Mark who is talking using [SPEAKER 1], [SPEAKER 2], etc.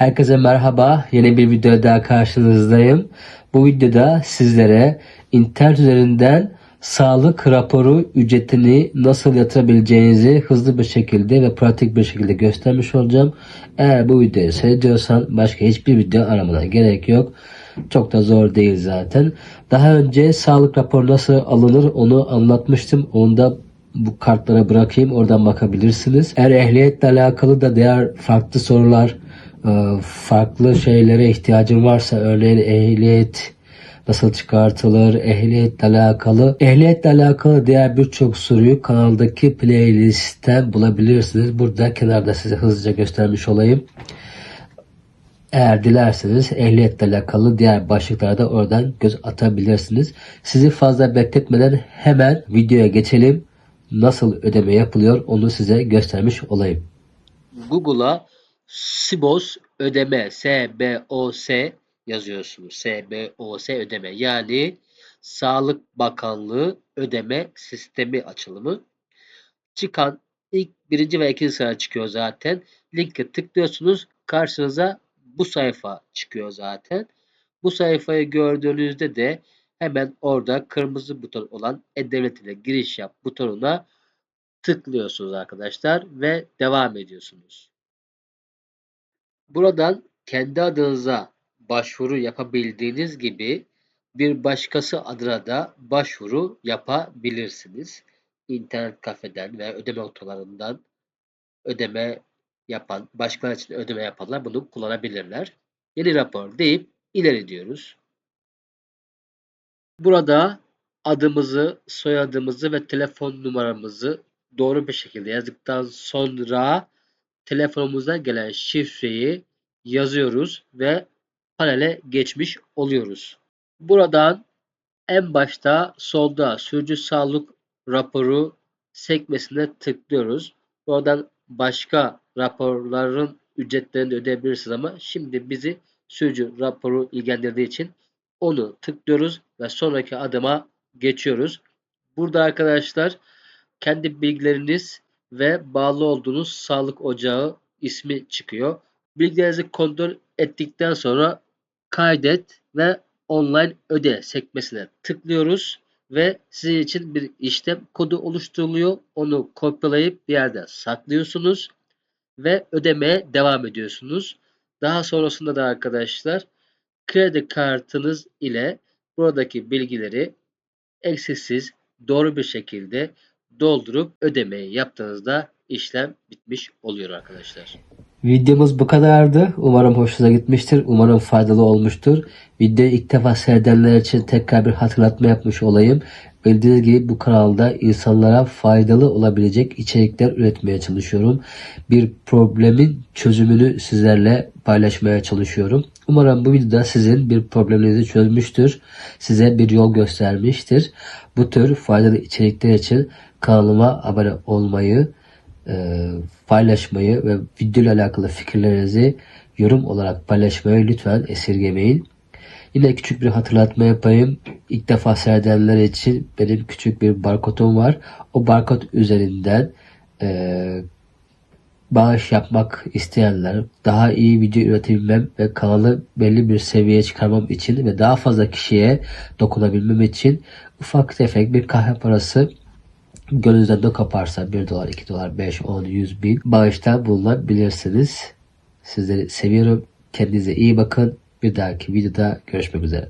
[SPEAKER 1] Herkese merhaba. Yeni bir video daha karşınızdayım. Bu videoda sizlere internet üzerinden sağlık raporu ücretini nasıl yatırabileceğinizi hızlı bir şekilde ve pratik bir şekilde göstermiş olacağım. Eğer bu videoyu seyrediyorsan başka hiçbir video aramana gerek yok. Çok da zor değil zaten. Daha önce sağlık raporu nasıl alınır onu anlatmıştım. Onu da bu kartlara bırakayım oradan bakabilirsiniz. Eğer ehliyetle alakalı da diğer farklı sorular farklı şeylere ihtiyacın varsa örneğin ehliyet nasıl çıkartılır, ehliyetle alakalı. Ehliyetle alakalı diğer birçok soruyu kanaldaki playlistten bulabilirsiniz. Burada kenarda size hızlıca göstermiş olayım. Eğer dilerseniz ehliyetle alakalı diğer başlıklara da oradan göz atabilirsiniz. Sizi fazla bekletmeden hemen videoya geçelim. Nasıl ödeme yapılıyor onu size göstermiş olayım. Google'a SIBOS ödeme S-B-O-S yazıyorsunuz. S-B-O-S ödeme yani Sağlık Bakanlığı ödeme sistemi açılımı. Çıkan ilk birinci ve ikinci sıra çıkıyor zaten. Linke tıklıyorsunuz. Karşınıza bu sayfa çıkıyor zaten. Bu sayfayı gördüğünüzde de hemen orada kırmızı buton olan E-Devlet ile giriş yap butonuna tıklıyorsunuz arkadaşlar ve devam ediyorsunuz. Buradan kendi adınıza başvuru yapabildiğiniz gibi bir başkası adına da başvuru yapabilirsiniz. İnternet kafeden veya ödeme otolarından ödeme yapan, başkaları için ödeme yapanlar bunu kullanabilirler. Yeni rapor deyip ileri diyoruz. Burada adımızı, soyadımızı ve telefon numaramızı doğru bir şekilde yazdıktan sonra telefonumuza gelen şifreyi yazıyoruz ve panele geçmiş oluyoruz. Buradan en başta solda sürücü sağlık raporu sekmesine tıklıyoruz. Oradan başka raporların ücretlerini de ödeyebilirsiniz ama şimdi bizi sürücü raporu ilgilendirdiği için onu tıklıyoruz ve sonraki adıma geçiyoruz. Burada arkadaşlar kendi bilgileriniz ve bağlı olduğunuz sağlık ocağı ismi çıkıyor. Bilgilerinizi kontrol ettikten sonra kaydet ve online öde sekmesine tıklıyoruz ve sizin için bir işlem kodu oluşturuluyor. Onu kopyalayıp bir yerde saklıyorsunuz ve ödemeye devam ediyorsunuz. Daha sonrasında da arkadaşlar kredi kartınız ile buradaki bilgileri eksiksiz doğru bir şekilde doldurup ödemeyi yaptığınızda işlem bitmiş oluyor arkadaşlar. Videomuz bu kadardı. Umarım hoşunuza gitmiştir. Umarım faydalı olmuştur. Videoyu ilk defa seyredenler için tekrar bir hatırlatma yapmış olayım. Bildiğiniz gibi bu kanalda insanlara faydalı olabilecek içerikler üretmeye çalışıyorum. Bir problemin çözümünü sizlerle paylaşmaya çalışıyorum. Umarım bu videoda sizin bir probleminizi çözmüştür. Size bir yol göstermiştir. Bu tür faydalı içerikler için kanalıma abone olmayı, e, paylaşmayı ve video ile alakalı fikirlerinizi yorum olarak paylaşmayı lütfen esirgemeyin. Yine küçük bir hatırlatma yapayım. İlk defa seyredenler için benim küçük bir barkodum var. O barkod üzerinden e, bağış yapmak isteyenler, daha iyi video üretebilmem ve kanalı belli bir seviyeye çıkarmam için ve daha fazla kişiye dokunabilmem için ufak tefek bir kahve parası gönlünüzden de kaparsa 1 dolar, 2 dolar, 5, 10, 100 bin bağışta bulunabilirsiniz. Sizleri seviyorum. Kendinize iyi bakın. Bir dahaki videoda görüşmek üzere.